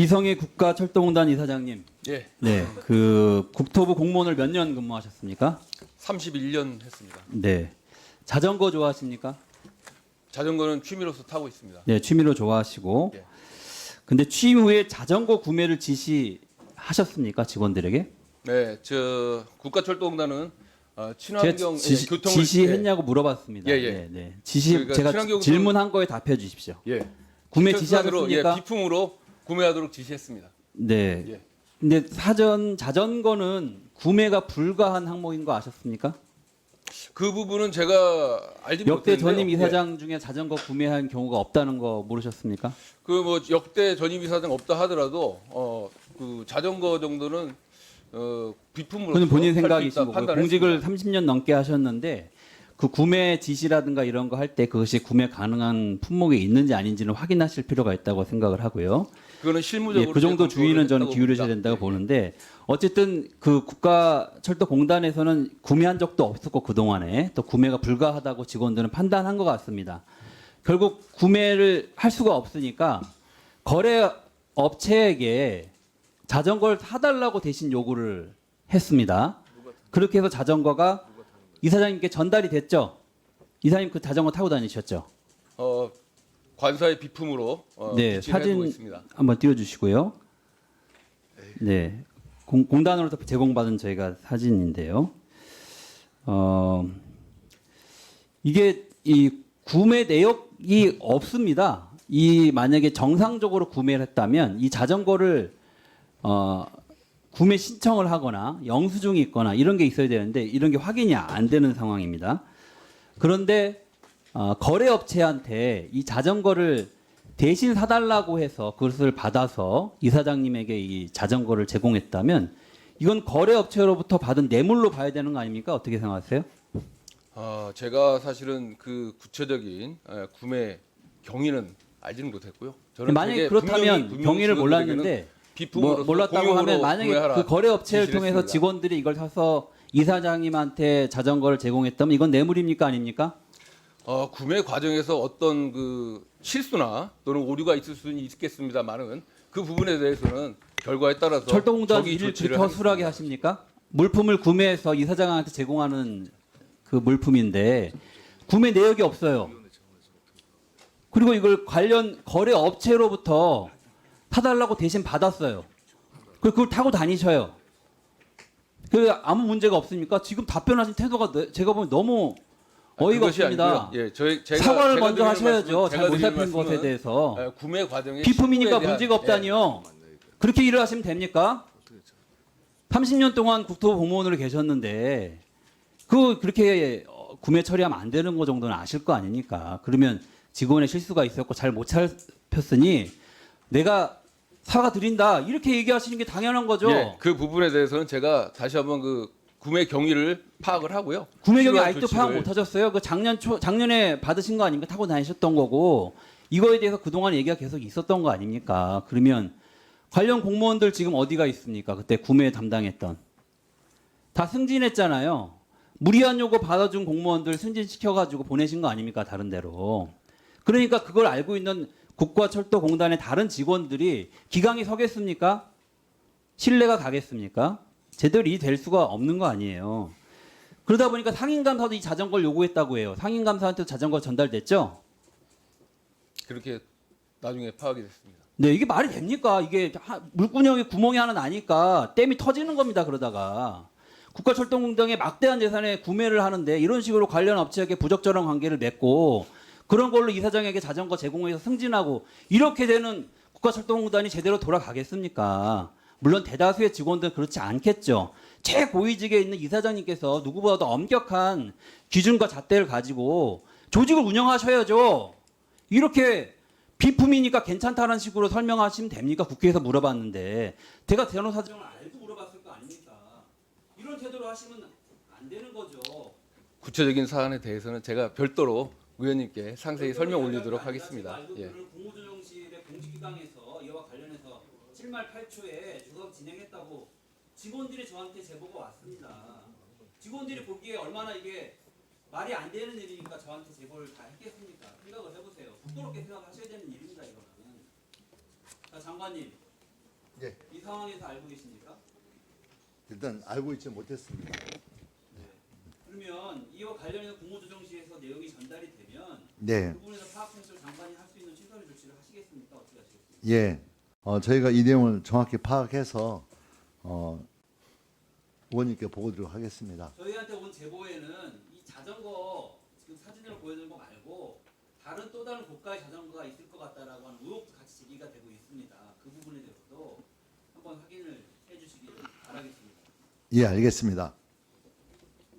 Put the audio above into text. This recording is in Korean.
이성의 국가 철도공단 이사장님. 예, 네. 그 국토부 공무원을 몇 년 근무하셨습니까? 31년 했습니다. 네. 자전거 좋아하십니까? 자전거는 취미로서 타고 있습니다. 네, 취미로 좋아하시고. 예. 근데 취임 후에 자전거 구매를 지시하셨습니까? 직원들에게? 네, 저 국가철도공단은 어, 친환경 지시, 예, 교통을 지시했냐고 물어봤습니다. 예, 예. 네, 네. 지시 그러니까 제가 질문한 거에 답해 주십시오. 예, 예. 구매 기초수단으로, 지시하셨습니까? 예, 비품으로 구매하도록 지시했습니다. 네. 예. 근데 사전 자전거는 구매가 불가한 항목인 거 아셨습니까? 그 부분은 제가 알지 역대 못했는데요. 전임 예. 이사장 중에 자전거 구매한 경우가 없다는 거 모르셨습니까? 그 뭐 역대 전임 이사장 없다 하더라도 어, 그 자전거 정도는 어, 비품으로 그건 본인 생각이신 거고 공직을 판단했습니다. 30년 넘게 하셨는데 그 구매 지시라든가 이런 거 할 때 그것이 구매 가능한 품목이 있는지 아닌지는 확인하실 필요가 있다고 생각을 하고요. 그거는 실무적으로 예, 그 정도 주의는 저는 기울여져야. 된다고 예. 보는데 어쨌든 그 국가철도공단에서는 구매한 적도 없었고 그 동안에 또 구매가 불가하다고 직원들은 판단한 것 같습니다. 결국 구매를 할 수가 없으니까 거래 업체에게 자전거를 사달라고 대신 요구를 했습니다. 그렇게 해서 자전거가 이사장님께 전달이 됐죠. 이사님 그 자전거 타고 다니셨죠. 어, 관사의 비품으로 어, 네, 사진. 한번 띄워주시고요. 네, 공, 공단으로부터 제공받은 저희가 사진인데요. 어, 이게 이 구매 내역이 없습니다. 이 만약에 정상적으로 구매를 했다면 이 자전거를 어, 구매 신청을 하거나 영수증이 있거나 이런 게 있어야 되는데 이런 게 확인이 안 되는 상황입니다. 그런데 어, 거래업체한테 이 자전거를 대신 사달라고 해서 그것을 받아서 이사장님에게 이 자전거를 제공했다면 이건 거래업체로부터 받은 뇌물로 봐야 되는 거 아닙니까? 어떻게 생각하세요? 어, 제가 사실은 그 구체적인 에, 구매 경위는 알지는 못했고요. 저는 만약에 되게 그렇다면 분명히- 분명히 경위를 몰랐는데 비품으로서 뭐, 몰랐다고 하면 만약에 그 거래 업체를 지시를 통해서 했습니다. 직원들이 이걸 사서 이사장님한테 자전거를 제공했다면 이건 뇌물입니까 아닙니까? 어, 구매 과정에서 어떤 그 실수나 또는 오류가 있을 수는 있겠습니다만은 그 부분에 대해서는 결과에 따라서 철도공단 일을 그렇게. 허술하게 하십니까? 물품을 구매해서 이사장한테 제공하는 그 물품인데 구매 내역이 없어요. 그리고 이걸 관련 거래 업체로부터 사달라고 대신 받았어요. 그- 그걸 타고 다니셔요. 그 아무 문제가 없습니까? 지금 답변하신 태도가 너- 제가 보면 너무 어이가 그것이 없습니다. 아니고요. 예, 저희 제가 사과를 제가 먼저 드리는 하셔야죠. 말씀은- 잘 제가 못 드리는 살핀 것에 말씀은, 대해서. 에, 구매 과정에 비품이니까 실수에 대한- 문제가 예, 없다니요. 그렇게 일을 하시면 됩니까? 30년 동안 국토부 공무원으로 계셨는데 그 그렇게 어, 구매 처리하면 안 되는 거 정도는 아실 거 아닙니까? 그러면 직원의 실수가 있었고 잘 못 살폈으니 내가 사과 드린다 이렇게 얘기하시는 게 당연한 거죠. 예, 그 부분에 대해서는 제가 다시 한번 그 구매 경위를 파악을 하고요. 구매 경위 아직도 파악 조치를- 못 하셨어요? 그 작년 초 작년에 받으신 거 아닙니까? 타고 다니셨던 거고 이거에 대해서 그동안 얘기가 계속 있었던 거 아닙니까? 그러면 관련 공무원들 지금 어디가 있습니까? 그때 구매 담당했던 다 승진했잖아요. 무리한 요구 받아준 공무원들 승진시켜가지고 보내신 거 아닙니까? 다른 데로. 그러니까 그걸 알고 있는 국가철도공단의 다른 직원들이 기강이 서겠습니까? 신뢰가 가겠습니까? 제대로 이 될 수가 없는 거 아니에요. 그러다 보니까 상임감사도 이 자전거를 요구했다고 해요. 상임감사한테도 자전거 전달됐죠? 그렇게 나중에 파악이 됐습니다. 네, 이게 말이 됩니까? 이게 하- 물구녕에 구멍이 하나 나니까 댐이 터지는 겁니다. 그러다가 국가철도공단에 막대한 예산에 구매를 하는데 이런 식으로 관련 업체에게 부적절한 관계를 맺고 그런 걸로 이사장에게 자전거 제공해서 승진하고 이렇게 되는 국가철도공단이 제대로 돌아가겠습니까? 물론 대다수의 직원들은 그렇지 않겠죠. 최고위직에 있는 이사장님께서 누구보다도 엄격한 기준과 잣대를 가지고 조직을 운영하셔야죠. 이렇게 비품이니까 괜찮다는 식으로 설명하시면 됩니까? 국회에서 물어봤는데 제가 대노 사정을 알고 물어봤을 거 아닙니까? 이런 태도로 하시면 안 되는 거죠. 구체적인 사안에 대해서는 제가 별도로 의원님께 상세히 설명 올리도록 하겠습니다. 예. 국무조정실의 공직기강에서 이와 관련해서 7말 8초에 조사 진행했다고 직원들이 저한테 제보가 왔습니다. 직원들이 보기에 얼마나 이게 말이 안 되는 일이니까 저한테 제보를 다 했겠습니까? 생각을 해보세요. 부끄럽게 생각하셔야 되는 일입니다. 이거는. 자 장관님, 예. 이 상황에서 알고 계십니까? 일단 알고 있지 못했습니다. 그러면 이와 관련해서 국무조정실에서 내용이 전달이 되면 네. 그 부분에서 파악해서 장관이 할 수 있는 최선의 조치를 하시겠습니까? 어떻게 하시겠습니까? 예. 어, 저희가 이 내용을 정확히 파악해서 어, 의원님께 보고드리도록 하겠습니다. 저희한테 온 제보에는 이 자전거 지금 사진으로 보여드린 거 말고 다른 또 다른 고가의 자전거가 있을 것 같다라고 하는 의혹도 같이 제기가 되고 있습니다. 그 부분에 대해서도 한번 확인을 해주시기 바라겠습니다. 예, 알겠습니다.